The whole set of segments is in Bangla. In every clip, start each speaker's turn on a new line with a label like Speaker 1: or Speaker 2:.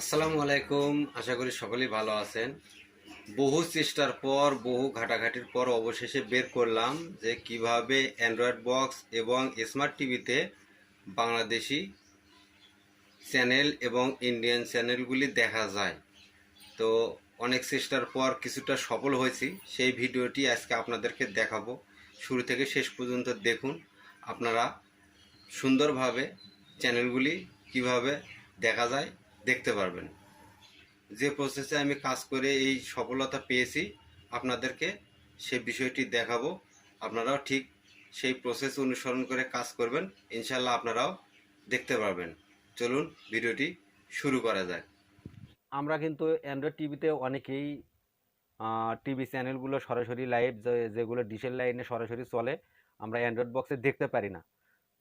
Speaker 1: আসসালামু আলাইকুম। আশা করি সকলেই ভালো আছেন। বহু চেষ্টার পর, বহু ঘাটাঘাটির পর অবশেষে বের করলাম যে কীভাবে অ্যান্ড্রয়েড বক্স এবং স্মার্ট টিভিতে বাংলাদেশি চ্যানেল এবং ইন্ডিয়ান চ্যানেলগুলি দেখা যায়। তো অনেক চেষ্টার পর কিছুটা সফল হয়েছি। সেই ভিডিওটি আজকে আপনাদেরকে দেখাবো। শুরু থেকে শেষ পর্যন্ত দেখুন। আপনারা সুন্দরভাবে চ্যানেলগুলি কীভাবে দেখা যায় দেখতে পারবেন। যে প্রসেসে আমি কাজ করে এই সফলতা পেয়েছি, আপনাদেরকে সে বিষয়টি দেখাবো। আপনারাও ঠিক সেই প্রসেস অনুসরণ করে কাজ করবেন। ইনশাল্লাহ আপনারাও দেখতে পারবেন। চলুন ভিডিওটি শুরু করা যাক।
Speaker 2: আমরা কিন্তু অ্যান্ড্রয়েড টিভিতে অনেকেই টিভি চ্যানেলগুলো সরাসরি লাইভ যেগুলো ডিশের লাইনে সরাসরি চলে, আমরা অ্যান্ড্রয়েড বক্সে দেখতে পারি না।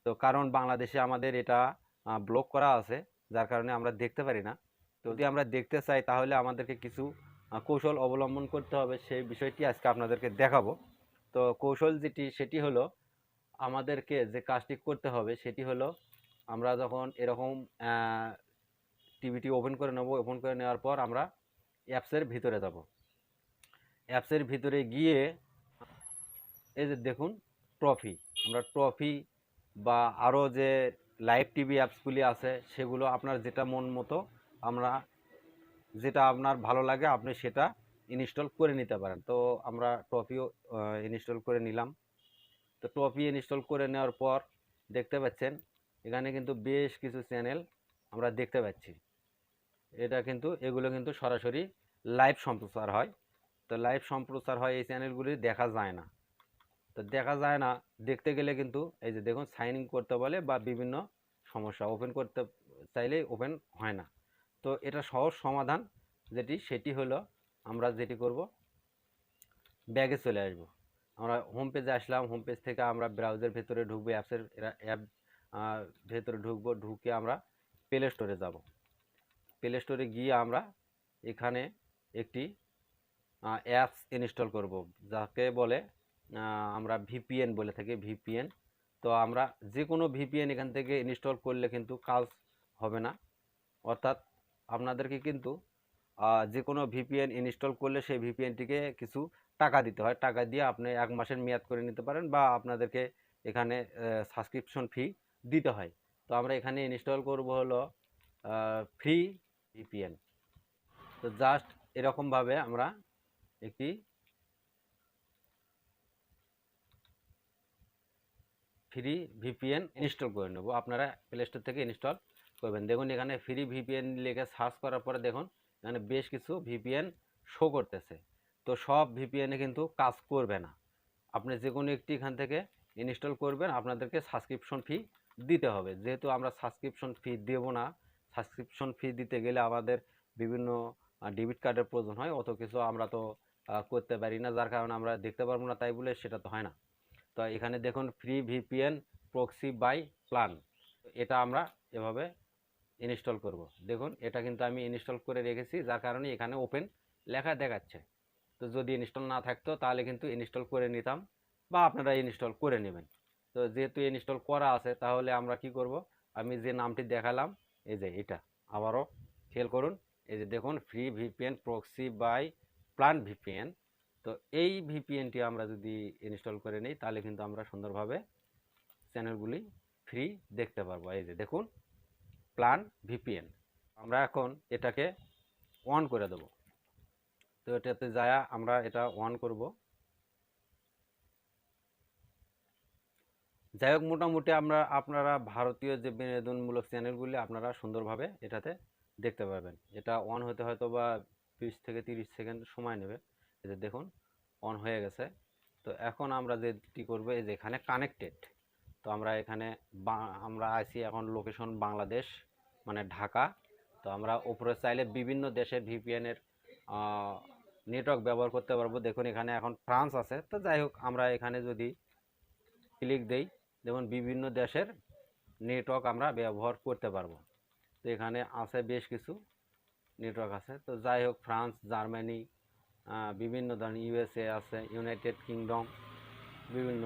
Speaker 2: তো কারণ বাংলাদেশে আমাদের এটা ব্লক করা আছে। যার কারণে আমরা দেখতে পারি না। যদি আমরা দেখতে চাই, তাহলে আমাদেরকে কিছু কৌশল অবলম্বন করতে হবে। সেই বিষয়টি আজকে আপনাদেরকে দেখাবো। তো কৌশল যেটি, সেটি হলো আমাদেরকে যে কাজটি করতে হবে, সেটি হলো আমরা যখন এরকম টিভিটি ওপেন করে নেব ওপেন করে নেওয়ার পর আমরা অ্যাপসের ভিতরে যাব। অ্যাপসের ভিতরে গিয়ে এই যে দেখুন ট্রফি আমরা ট্রফি বা আরও যে লাইভ টিভি অ্যাপসগুলি আছে, সেগুলো আপনার যেটা মন মতো, আমরা যেটা আপনার ভালো লাগে, আপনি সেটা ইনস্টল করে নিতে পারেন। তো আমরা ট্রফিও ইনস্টল করে নিলাম। তো ট্রফি ইনস্টল করে নেওয়ার পর দেখতে পাচ্ছেন, এখানে কিন্তু বেশ কিছু চ্যানেল আমরা দেখতে পাচ্ছি। এটা কিন্তু, এগুলো কিন্তু সরাসরি লাইভ সম্প্রচার হয়। তো লাইভ সম্প্রচার হয় এই চ্যানেলগুলি দেখা যায় না। তো দেখা যায় না। দেখতে গেলে কিন্তু এই যে দেখুন সাইন ইন করতে বলে বা বিভিন্ন সমস্যা ওপেন করতে চাইলেই ওপেন হয় না। তো এটা সহজ সমাধান যেটি, সেটি হলো আমরা যেটি করব ব্যাগে চলে আসব। আমরা হোম পেজে আসলাম হোম পেজ থেকে আমরা ব্রাউজার ভেতরে ঢুকবো অ্যাপসের অ্যাপ ভেতরে ঢুকবো, ঢুকে আমরা প্লে স্টোরে যাব। প্লে স্টোরে গিয়ে আমরা এখানে একটি অ্যাপস ইনস্টল করব, যাকে বলে আমরা ভিপিএন বলে থাকি ভিপিএন তো আমরা যে কোনো ভিপিএন এখান থেকে ইনস্টল করলে কিন্তু কাজ হবে না। অর্থাৎ আপনাদেরকে কিন্তু যে কোনো ভিপিএন ইনস্টল করলে সেই ভিপিএনটিকে কিছু টাকা দিতে হয়। টাকা দিয়ে আপনি এক মাসের মেয়াদ করে নিতে পারেন বা আপনাদেরকে এখানে সাবস্ক্রিপশন ফি দিতে হয়। তো আমরা এখানে ইনস্টল করব হলো ফ্রি ভিপিএন তো জাস্ট এরকমভাবে আমরা একটি ফ্রি ভিপিএন ইনস্টল করে নেব। আপনারা প্লে স্টোর থেকে ইনস্টল করবেন। দেখুন, এখানে ফ্রি ভিপিএন লিখে সার্চ করার পরে দেখুন, এখানে বেশ কিছু ভিপিএন শো করতেছে। তো সব ভিপিএনে কিন্তু কাজ করবে না। আপনি যে কোনো একটি এখান থেকে ইনস্টল করবেন, আপনাদেরকে সাবস্ক্রিপশন ফি দিতে হবে। যেহেতু আমরা সাবস্ক্রিপশন ফি দেব না, সাবস্ক্রিপশন ফি দিতে গেলে আমাদের বিভিন্ন ডেবিট কার্ডের প্রয়োজন হয়। অত কিছু আমরা তো করতে পারি না। যার কারণে আমরা দেখতে পারব না, তাই বলে সেটা তো হয় না। তো এখানে দেখুন free VPN proxy by plan এটা আমরা এভাবে ইনস্টল করব। দেখুন, এটা কিন্তু আমি ইনস্টল করে রেখেছি, যার কারণে এখানে ওপেন লেখা দেখাচ্ছে। তো যদি ইনস্টল না থাকতো, তাহলে কিন্তু ইনস্টল করে নিতাম বা আপনারা ইনস্টল করে নেবেন। তো যেহেতু ইনস্টল করা আছে, তাহলে আমরা কি করব? আমি যে নামটি দেখালাম, এই যে এটা। আবারও খেয়াল করুন, এই যে দেখুন free VPN proxy by plan VPN তো এই ভিপিএনটি আমরা যদি ইনস্টল করে নিই, তাহলে কিন্তু আমরা সুন্দরভাবে চ্যানেলগুলি ফ্রি দেখতে পারব। এই যে দেখুন প্ল্যান ভিপিএন আমরা এখন এটাকে অন করে দেব। তো এটাতে যায় আমরা এটা অন করব। যাই হোক, মোটামুটি আমরা, আপনারা ভারতীয় যে বিনোদনমূলক চ্যানেলগুলি আপনারা সুন্দরভাবে এটাতে দেখতে পাবেন এটা অন হতে হয়তো বা বিশ থেকে তিরিশ সেকেন্ড সময় নেবে। যে দেখুন অন হয়ে গেছে। তো এখন আমরা যেটি করব, এই যে এখানে কানেক্টেড তো আমরা এখানে আমরা আছি এখন লোকেশন বাংলাদেশ মানে ঢাকা। তো আমরা উপরে চাইলে বিভিন্ন দেশের ভিপিএনের নেটওয়ার্ক ব্যবহার করতে পারব। দেখুন এখানে এখন ফ্রান্স আছে। তো যাই হোক, আমরা এখানে যদি ক্লিক দেই যেমন বিভিন্ন দেশের নেটওয়ার্ক আমরা ব্যবহার করতে পারব। তো এখানে আছে বেশ কিছু নেটওয়ার্ক আছে। তো যাই হোক ফ্রান্স জার্মানি বিভিন্ন ধরনের ইউএসএ আছে ইউনাইটেড কিংডম বিভিন্ন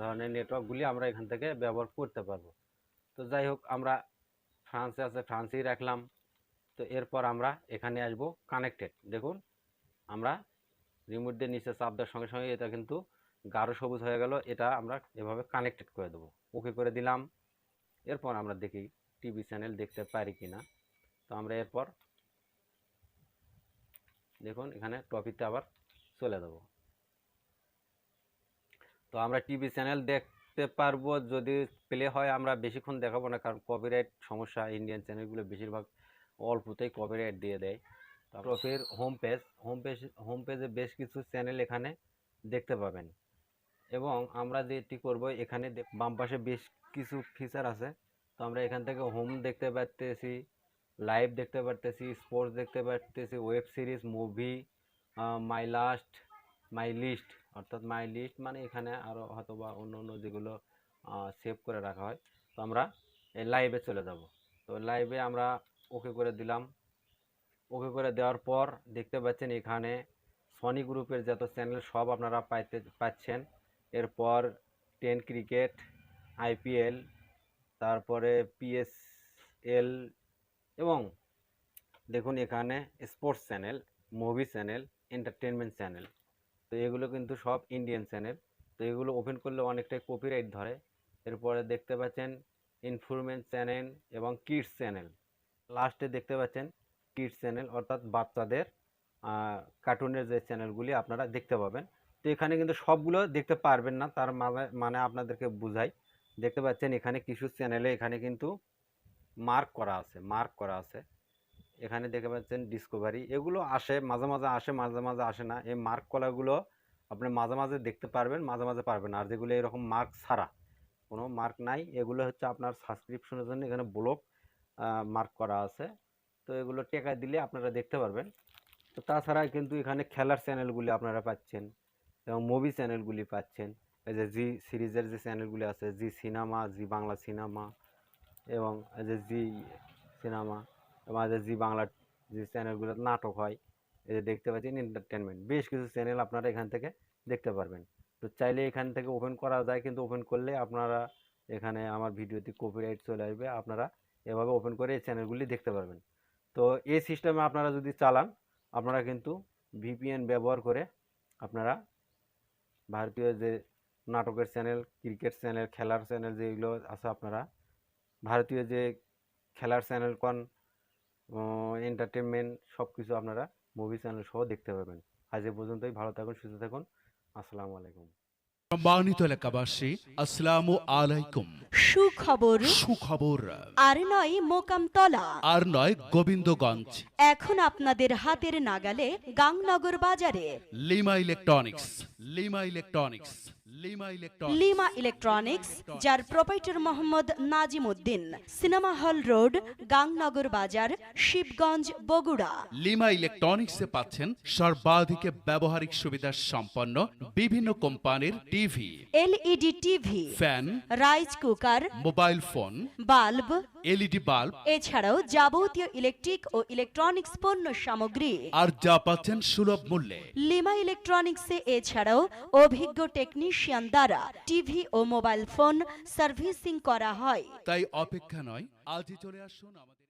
Speaker 2: ধরনের নেটওয়ার্কগুলি আমরা এখান থেকে ব্যবহার করতে পারব। তো যাই হোক, আমরা ফ্রান্সে আছে, ফ্রান্সেই রাখলাম। তো এরপর আমরা এখানে আসব কানেক্টেড দেখুন, আমরা রিমোট দিয়ে নিচে চাপ দেওয়ার সঙ্গে সঙ্গে এটা কিন্তু গাঢ় সবুজ হয়ে গেল। এটা আমরা এভাবে কানেক্টেড করে দেবো। ওকে করে দিলাম। এরপর আমরা দেখি টিভি চ্যানেল দেখতে পারি কি না তো আমরা এরপর দেখুন, এখানে টপিকটা আবার চলে দেবো তো আমরা টিভি চ্যানেল দেখতে পারব, যদি প্লে হয় আমরা বেশিক্ষণ দেখাবো না, কারণ কপিরাইট সমস্যা ইন্ডিয়ান চ্যানেলগুলো বেশিরভাগ অল্পতেই কপিরাইট দিয়ে দেয়। টপের home page home page home পেজে বেশ কিছু চ্যানেল এখানে দেখতে পাবেন। এবং আমরা যেটি করব, এখানে বাম পাশে বেশ কিছু ফিচার আছে। তো আমরা এখান থেকে হোম দেখতে পারতেছি। লাইভ দেখতে পারতেছি স্পোর্টস দেখতে পারতেছি web series movie my last my list অর্থাৎ মাই লিস্ট মানে এখানে আরও হয়তো বা অন্য অন্য যেগুলো সেভ করে রাখা হয়। তো আমরা এই লাইভে চলে যাব। তো লাইভে আমরা ওকে করে দিলাম। ওকে করে দেওয়ার পর দেখতে পাচ্ছেন এখানে সনি গ্রুপের যত চ্যানেল সব আপনারা পাইতে, পাচ্ছেন। এরপর টেন ক্রিকেট আইপিএল তারপরে পিএসএল এবং দেখুন এখানে sports channel movie channel entertainment channel তো এগুলো কিন্তু সব ইন্ডিয়ান চ্যানেল তো এগুলো ওপেন করলে অনেকটাই কপিরাইট ধরে। এরপরে দেখতে পাচ্ছেন ইনফরমেন্ট চ্যানেল এবং কিডস চ্যানেল লাস্টে দেখতে পাচ্ছেন কিডস চ্যানেল অর্থাৎ বাচ্চাদের কার্টুনের যে চ্যানেলগুলি আপনারা দেখতে পাবেন। তো এখানে কিন্তু সবগুলো দেখতে পারবেন না, তার মানে- মানে আপনাদেরকে বুঝাই। দেখতে পাচ্ছেন এখানে কিছু চ্যানেলে এখানে কিন্তু মার্ক করা আছে মার্ক করা আছে। এখানে দেখতে পাচ্ছেন ডিসকভারি এগুলো আসে, মাঝে মাঝে আসে, মাঝে মাঝে আসে না। এই মার্ক করাগুলো আপনি মাঝে মাঝে দেখতে পারবেন, মাঝে মাঝে পারবেন। আর যেগুলো এরকম মার্ক ছাড়া, কোনো মার্ক নাই। এগুলো হচ্ছে আপনার সাবস্ক্রিপশনের জন্য এখানে ব্লক মার্ক করা আছে। তো এগুলো টেকা দিলে আপনারা দেখতে পারবেন। তো তাছাড়া কিন্তু এখানে খেলার চ্যানেলগুলি আপনারা পাচ্ছেন এবং মুভি চ্যানেলগুলি পাচ্ছেন। এই যে জি সিরিজের যে চ্যানেলগুলি আছে জি সিনেমা জি বাংলা সিনেমা এবং যে জি সিনেমা এবং যে জি বাংলা যে চ্যানেলগুলো নাটক হয়, এই যে দেখতে পাচ্ছেন এন্টারটেনমেন্ট বেশ কিছু চ্যানেল আপনারা এখান থেকে দেখতে পারবেন। তো চাইলে এখান থেকে ওপেন করা যায় কিন্তু ওপেন করলে আপনারা এখানে আমার ভিডিওতে কপিরাইট চলে আসবে, আপনারা এভাবে ওপেন করে এই চ্যানেলগুলি দেখতে পারবেন। তো এই সিস্টেমে আপনারা যদি চালান, আপনারা কিন্তু ভিপিএন ব্যবহার করে আপনারা ভারতীয় যে নাটকের চ্যানেল ক্রিকেট চ্যানেল, খেলার চ্যানেল যেগুলো আছে আপনারা ভারতীয় যে খেলার চ্যানেল কন এন্টারটেনমেন্ট সব কিছু আপনারা মুভি চ্যানেল সহ দেখতে পাবেন। আজ এ পর্যন্তই ভালো থাকুন সুস্থ থাকুন। আসসালামু আলাইকুম।
Speaker 3: সম্মানিত এলাকাবাসী আসসালামু আলাইকুম।
Speaker 4: সুখবর।
Speaker 3: সুখবর।
Speaker 4: আর নয় মোকামতলা।
Speaker 3: আর নয় গোবিন্দগঞ্জ।
Speaker 4: এখন আপনাদের হাতের নাগালে গাংনগর বাজারে।
Speaker 3: Lima electronics Lima electronics.
Speaker 4: Lima electronics যার proprietor Mohammad Nazim Uddin cinema hall road Gangnagar Bazar Shibganj Bogura
Speaker 3: lima ইলেকট্রনিক্সে পাচ্ছেন সর্বাধিক ব্যবহারিক সুবিধা সম্পন্ন বিভিন্ন কোম্পানির TV.
Speaker 4: LED TV
Speaker 3: fan
Speaker 4: rice cooker
Speaker 3: mobile phone
Speaker 4: bulb
Speaker 3: LED bulb
Speaker 4: এছাড়াও যাবতীয় ইলেকট্রিক ও ইলেকট্রনিক্স পণ্য সামগ্রী।
Speaker 3: আর যা পাচ্ছেন সুলভ মূল্যে।
Speaker 4: লিমা ইলেকট্রনিক্সে এছাড়াও অভিজ্ঞ টেকনিশিয়ান দ্বারা টিভি ও মোবাইল ফোন সার্ভিসিং করা হয়।
Speaker 3: তাই অপেক্ষা নয়, আজই চলে আসুন আমাদের